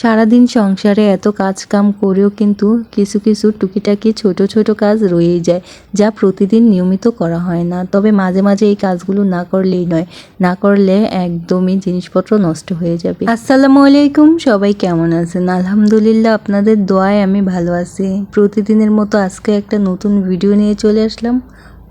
সারাদিন সংসারে এত কাজ কাম করেও কিন্তু কিছু কিছু টুকিটাকি ছোট ছোট কাজ রয়েই যায়, যা প্রতিদিন নিয়মিত করা হয় না। তবে মাঝে মাঝে এই কাজগুলো না করলেই নয়, না করলে একদমই জিনিসপত্র নষ্ট হয়ে যাবে। আসসালামু আলাইকুম, সবাই কেমন আছেন? আলহামদুলিল্লাহ, আপনাদের দোয়ায় আমি ভালো আছি। প্রতিদিনের মতো আজকে একটা নতুন ভিডিও নিয়ে চলে আসলাম।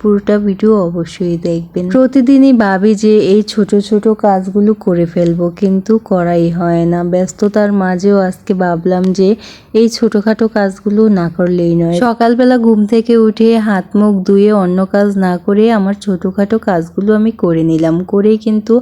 পুরোটা ভিডিও অবশ্যই দেখবেন। প্রতিদিনই ভাবি যে এই ছোট ছোট কাজগুলো করে ফেলব, কিন্তু করাই হয় না। ব্যস্ততার মাঝেও আজকে ভাবলাম যে এই ছোটখাটো কাজগুলো না করলেই নয়। সকালবেলা ঘুম থেকে উঠে হাত মুখ ধুয়ে অন্য কাজ না করে আমার ছোটখাটো কাজগুলো আমি করে নিলাম। করেই কিন্তু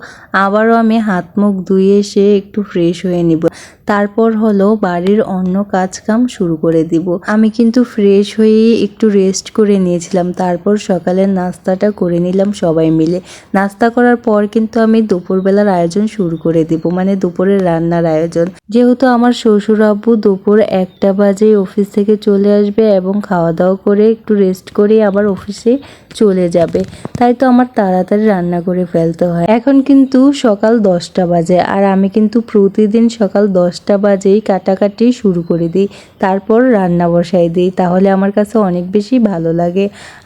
আবারও আমি হাত মুখ ধুয়ে এসে একটু ফ্রেশ হয়ে নিব। তারপর হলো বাড়ির অন্য কাজ কাম শুরু করে দিব। আমি কিন্তু ফ্রেশ হয়ে একটু রেস্ট করে নিয়েছিলাম। তারপর সকালের নাস্তাটা করে নিলাম সবাই মিলে। নাস্তা করার পর কিন্তু আমি দুপুরবেলার আয়োজন শুরু করে দিব মানে দুপুরের রান্নার আয়োজন। যেহেতু আমার শ্বশুর আব্বু দুপুর একটা বাজে অফিস থেকে চলে আসবে এবং খাওয়া দাওয়া করে একটু রেস্ট করে আবার অফিসে চলে যাবে। তাই তো আমার তাড়াতাড়ি রান্না করে ফেলতে হয়। এখন কিন্তু সকাল দশটা বাজে আর আমি কিন্তু প্রতিদিন সকাল দশটা বাজেই কাটাকাটি শুরু করে দিই। তারপর রান্না বসাই দিই, তাহলে আমার কাছে অনেক বেশি ভালো লাগে।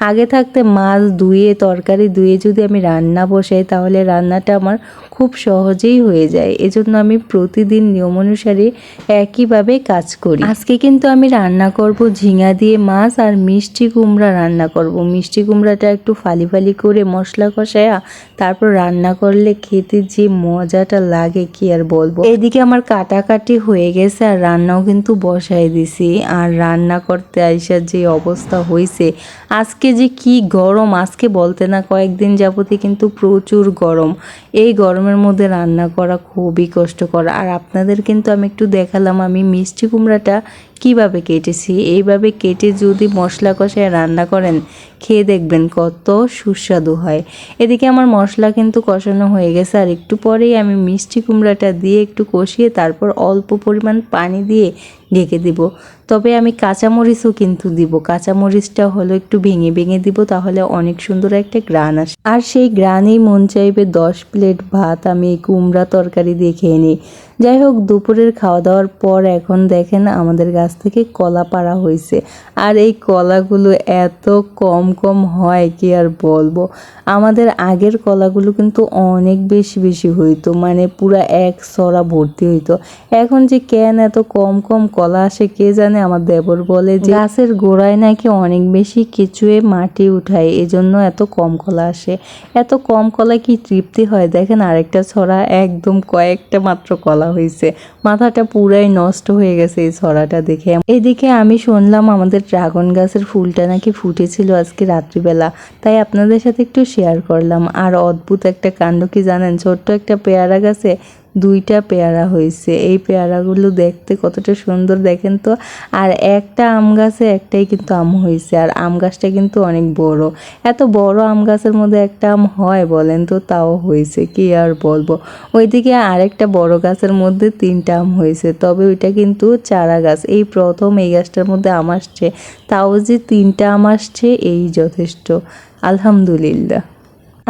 আগে থাকতে মাছ ধুয়ে, তরকারি ধুয়ে যদি আমি রান্না বসাই, তাহলে রান্নাটা আমার খুব সহজেই হয়ে যায়। এজন্য আমি প্রতিদিন নিয়ম অনুসারে একইভাবে কাজ করি। আজকে কিন্তু আমি রান্না করব ঝিঙা দিয়ে মাছ আর মিষ্টি কুমড়া রান্না করব। মিষ্টি কুমড়াটা একটু ফালি ফালি করে মশলা কষায়া, তারপর রান্না করলে খেতে যে মজাটা লাগে, কি আর বলব? এদিকে আমার কাটাকাটি হয়ে গেছে আর রান্নাও কিন্তু বসাই দিছি। আর রান্না করতে আইসার যে অবস্থা হয়েছে আজকে যে কি গরম, আজকে বলতে না কয়েকদিন যাবতই কিন্তু প্রচুর গরম। এই গরমের মধ্যে রান্না করা খুবই কষ্টকর। আর আপনাদের কিন্তু আমি একটু দেখালাম, আমি মিষ্টি কুমড়াটা কীভাবে কেটেছি? এইভাবে কেটে যদি মশলা কষায় রান্না করেন, খেয়ে দেখবেন কত সুস্বাদু হয়। এদিকে আমার মশলা কিন্তু কষানো হয়ে গেছে, আর একটু পরেই আমি মিষ্টি কুমড়াটা দিয়ে একটু কষিয়ে তারপর অল্প পরিমাণ পানি দিয়ে ঢেকে দিব। তবে আমি কাঁচামরিচও কিন্তু দিব। কাঁচামরিচটা হলো একটু ভেঙে ভেঙে দিব, তাহলে অনেক সুন্দর একটা গ্রান আসে। আর সেই গ্রানেই মন চাইবে দশ প্লেট ভাত, আমি কুমড়া তরকারি দিয়ে খেয়ে নিই যাই হোক, দুপুরের খাওয়া দাওয়ার পর এখন দেখেন আমাদের গাছ থেকে কলা পাড়া হয়েছে আর এই কলাগুলো এত কম কম হয়, কি আর বলব? আমাদের আগের কলাগুলো কিন্তু অনেক বেশি বেশি হইতো। মানে পুরা এক সরা ভর্তি হইতো। এখন যে কেন এত কম কম কলা আসে, কে জানে? আমার দেবর বলে যে, গাছের গোড়ায় নাকি অনেক বেশি কিছুয়ে মাটি উঠায়, এজন্য এত কম কলা আসে। এত কম কলা কি তৃপ্তি হয়? দেখেন আরেকটা ছড়া, একদম কয়েকটা মাত্র কলা হয়েছে। মাথাটা পুরাই নষ্ট হয়ে গেছে এই ছড়াটা দেখে। এদিকে আমি শুনলাম আমাদের ড্রাগন গাছের ফুলটা নাকি ফুটেছিল আজকে রাত্রিবেলা। তাই আপনাদের সাথে একটু শেয়ার করলাম। আর অদ্ভুত একটা কাণ্ড কি জানেন? ছোট্ট একটা পেয়ারা গাছে দুইটা পেয়ারা হয়েছে। এই পেয়ারাগুলো দেখতে কতটা সুন্দর দেখেন তো? আর একটা আম গাছে একটাই কিন্তু আম হয়েছে। আর আম গাছটা কিন্তু অনেক বড়। এত বড় আম গাছের মধ্যে একটা আম হয় বলেন তো? তাও হয়েছে, কি আর বলব? ওইদিকে আরেকটা বড় গাছের মধ্যে তিনটা আম হয়েছে। তবে ওইটা কিন্তু চারা গাছ। এই প্রথম এই গাছটার মধ্যে আম আসছে। তাও যে তিনটা আম আসছে, এই যথেষ্ট। আলহামদুলিল্লাহ।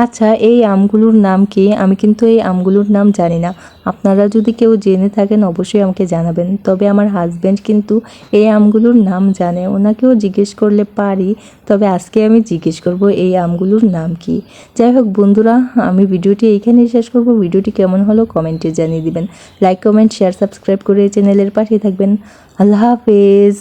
আচ্ছা এই আমগুলোর নাম কি? আমি কিন্তু এই আমগুলোর নাম জানি না। আপনারা যদি কেউ জেনে থাকেন, অবশ্যই আমাকে জানাবেন। তবে আমার হাজব্যান্ড কিন্তু এই আমগুলোর নাম জানে। ওনাকেও জিজ্ঞেস করলে পারি, তবে আজকে আমি জিজ্ঞেস করব এই আমগুলোর নাম কি। যাই হোক বন্ধুরা, আমি ভিডিওটি এইখানেই শেষ করব। ভিডিওটি কেমন হলো কমেন্টে জানিয়ে দিবেন। লাইক কমেন্ট শেয়ার সাবস্ক্রাইব করে চ্যানেলের পাশে থাকবেন। আল্লাহ হাফেজ।